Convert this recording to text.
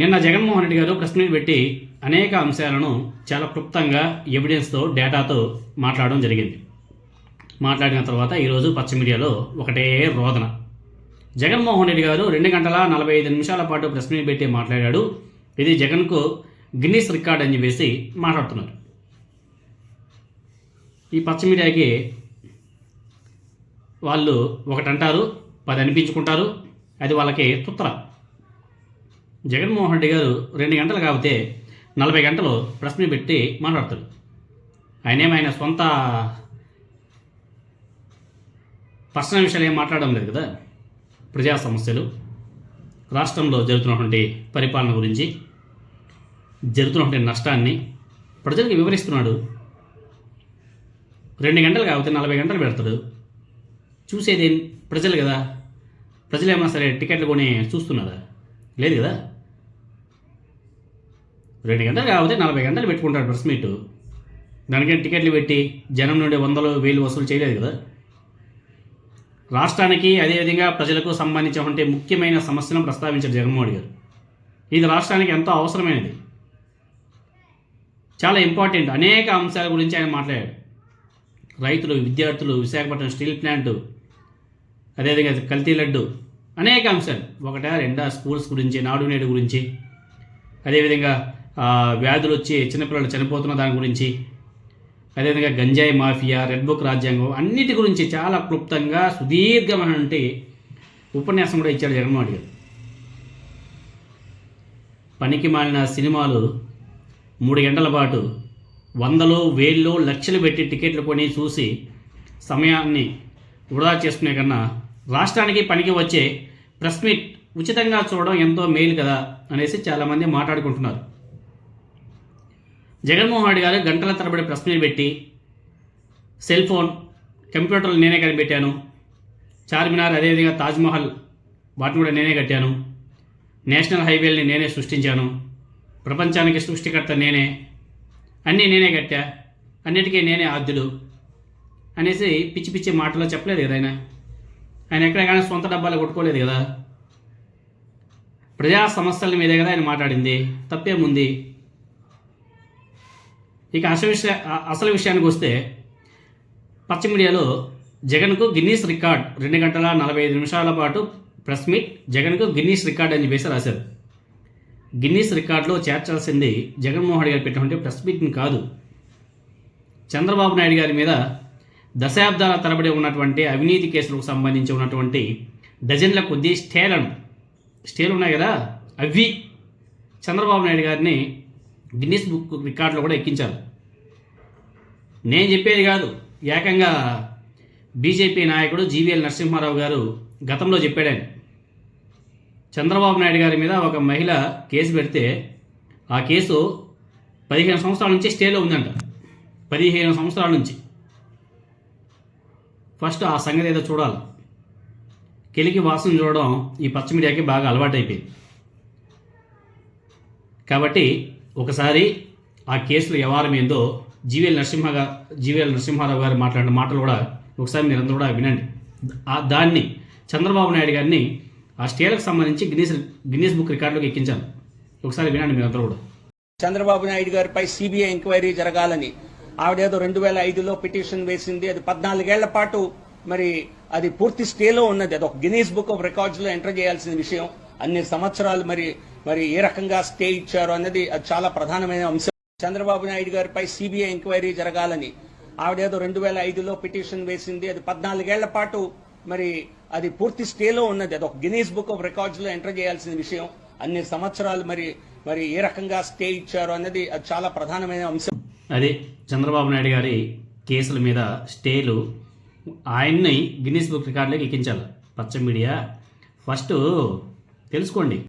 నిన్న జగన్మోహన్ రెడ్డి గారు press meet పెట్టి అనేక అంశాలను చాలా క్లుప్తంగా ఎవిడెన్స్తో డేటాతో మాట్లాడడం జరిగింది. మాట్లాడిన తర్వాత ఈరోజు పచ్చ మీడియాలో ఒకటే రోదన. జగన్మోహన్ రెడ్డి గారు రెండు గంటల నలభై ఐదు నిమిషాల పాటు ప్రెస్ మీట్ పెట్టి మాట్లాడాడు. ఇది జగన్కు గిన్నీస్ రికార్డ్ అని చెప్పేసి మాట్లాడుతున్నారు. ఈ పచ్చ మీడియాకి వాళ్ళు ఒకటంటారు పది అనిపించుకుంటారు. అది వాళ్ళకి తుత్ర జగన్మోహన్ రెడ్డి గారు రెండు గంటలు కాకపోతే నలభై గంటలు ప్రశ్న పెట్టి పెట్టి మాట్లాడతాడు ఆయన సొంత పర్సనల్ విషయాలు ఏం మాట్లాడడం లేదు కదా? ప్రజా సమస్యలు రాష్ట్రంలో జరుగుతున్నటువంటి పరిపాలన గురించి జరుగుతున్నటువంటి నష్టాన్ని ప్రజలకు వివరిస్తున్నాడు. రెండు గంటలు కాకపోతే నలభై గంటలు పెడతాడు. చూసేది ప్రజలు కదా? ప్రజలు ఏమైనా సరే టికెట్లు కొని చూస్తున్నారా? లేదు కదా? రెండు గంటలు కాకపోతే నలభై గంటలు పెట్టుకుంటాడు ప్రెస్ మీట్. దానికే టికెట్లు పెట్టి జనం నుండి వందలు వేలు వసూలు చేయలేదు కదా? రాష్ట్రానికి అదేవిధంగా ప్రజలకు సంబంధించినటువంటి ముఖ్యమైన సమస్యలను ప్రస్తావించారు జగన్మోహన్ గారు. ఇది రాష్ట్రానికి ఎంతో అవసరమైనది. చాలా ఇంపార్టెంట్. అనేక అంశాల గురించి ఆయన మాట్లాడాడు. రైతులు విద్యార్థులు విశాఖపట్నం స్టీల్ ప్లాంట్ అదేవిధంగా కల్తీ లడ్డు అనేక అంశాలు. ఒకట రెండా స్కూల్స్ గురించి నాడు నేడు గురించి అదేవిధంగా వ్యాధులు వచ్చి చిన్నపిల్లలు చనిపోతున్న దాని గురించి అదేవిధంగా గంజాయి మాఫియా రెడ్ బుక్ రాజ్యాంగం అన్నిటి గురించి చాలా క్లుప్తంగా సుదీర్ఘమైనటువంటి ఉపన్యాసం కూడా ఇచ్చాడు జగన్మోహన్ గారు. పనికి మాలిన సినిమాలు మూడు గంటల పాటు వందలు వేళ్ళు లక్షలు పెట్టి టికెట్లు కొని చూసి సమయాన్ని వృధా చేసుకునే కన్నా రాష్ట్రానికి పనికి వచ్చే ప్రెస్ మీట్ ఉచితంగా చూడడం ఎంతో మేలు కదా అనేసి చాలామంది మాట్లాడుకుంటున్నారు. జగన్మోహన్ రెడ్డి గారు గంటల తరబడి ప్రశ్నలు పెట్టి సెల్ ఫోన్ కంప్యూటర్లు నేనే కనిపెట్టాను. చార్మినార్ అదేవిధంగా తాజ్మహల్ వాటిని కూడా నేనే కట్టాను. నేషనల్ హైవేల్ని నేనే సృష్టించాను. ప్రపంచానికి సృష్టికర్త నేనే. అన్నీ నేనే కట్టా. అన్నిటికీ నేనే ఆద్యుడు అనేసి పిచ్చి పిచ్చి మాటలో చెప్పలేదు కదా ఆయన. ఆయన ఎక్కడైనా సొంత డబ్బాలు కొట్టుకోలేదు కదా. ప్రజా సమస్యల మీదే కదా ఆయన మాట్లాడింది. తప్పేముంది? ఇక అసలు విషయ అసలు విషయానికి వస్తే పశ్చిమ మీడియాలో జగన్కు గిన్నీస్ రికార్డ్ రెండు గంటల నలభై ఐదు నిమిషాల పాటు ప్రెస్ మీట్ జగన్కు గిన్నీస్ రికార్డ్ అని చెప్పేసి రాశారు. గిన్నీస్ రికార్డులో చేర్చాల్సింది జగన్మోహన్ రెడ్డి గారు పెట్టినటువంటి ప్రెస్ మీట్ని కాదు. చంద్రబాబు నాయుడు గారి మీద దశాబ్దాల తరబడి ఉన్నటువంటి అవినీతి కేసులకు సంబంధించి ఉన్నటువంటి డజన్ల కొద్దీ స్టేలను స్టేలు ఉన్నాయి కదా అవి చంద్రబాబు నాయుడు గారిని గిన్నీస్ బుక్ రికార్డులో కూడా ఎక్కించారు. నేను చెప్పేది కాదు. ఏకంగా బీజేపీ నాయకుడు జీవీఎల్ నరసింహారావు గారు గతంలో చెప్పాడని చంద్రబాబు నాయుడు గారి మీద ఒక మహిళ కేసు పెడితే ఆ కేసు పదిహేను సంవత్సరాల నుంచి స్టేలో ఉందంట. పదిహేను సంవత్సరాల నుంచి. ఫస్ట్ ఆ సంగతి ఏదో చూడాలి. కెలికి వాసన చూడడం ఈ పచ్చ మీడియాకి బాగా అలవాటైపోయింది. కాబట్టి ఒకసారి ఆ కేసులో వ్యవహారం ఏందో జీవీఎల్ నరసింహ జీవీఎల్ నరసింహారావు గారు మాట్లాడిన మాటలు కూడా ఒకసారి మీరందరూ కూడా వినండి. దాన్ని చంద్రబాబు నాయుడు గారిని ఆ స్టేలకు సంబంధించి గిన్నీస్ గిన్నీస్ బుక్ రికార్డులోకి ఎక్కించాను ఒకసారి వినండి మీరందరూ కూడా. చంద్రబాబు నాయుడు గారిపై సిబిఐ ఎంక్వైరీ జరగాలని ఆవిడేదో రెండు వేల ఐదులో పిటిషన్ వేసింది. అది పద్నాలుగేళ్ళ పాటు మరి అది పూర్తి స్టేలో ఉన్నది. అది ఒక గినీస్ బుక్ ఆఫ్ రికార్డ్స్లో ఎంటర్ చేయాల్సిన విషయం. అన్ని సంవత్సరాలు మరి మరి ఏ రకంగా స్టే ఇచ్చారు అన్నది అది చాలా ప్రధానమైన అంశం. చంద్రబాబు నాయుడు గారిపై సిబిఐ ఎంక్వైరీ జరగాలని. ఆవిడేదో రెండు వేల ఐదులో పిటిషన్ వేసింది. అది పద్నాలుగేళ్ళ పాటు మరి అది పూర్తి స్టేలో ఉన్నది. అది ఒక గినీస్ బుక్ ఆఫ్ రికార్డ్స్లో ఎంటర్ చేయాల్సిన విషయం. అన్ని సంవత్సరాలు మరి మరి ఏ రకంగా స్టే ఇచ్చారు అన్నది అది చాలా ప్రధానమైన అంశం. అది చంద్రబాబు నాయుడు గారి కేసుల మీద స్టేలు ఆయన్ని గిన్నీస్ బుక్ రికార్డులోకి ఎక్కించాలి. పచ్చ మీడియా. ఫస్ట్ తెలుసుకోండి.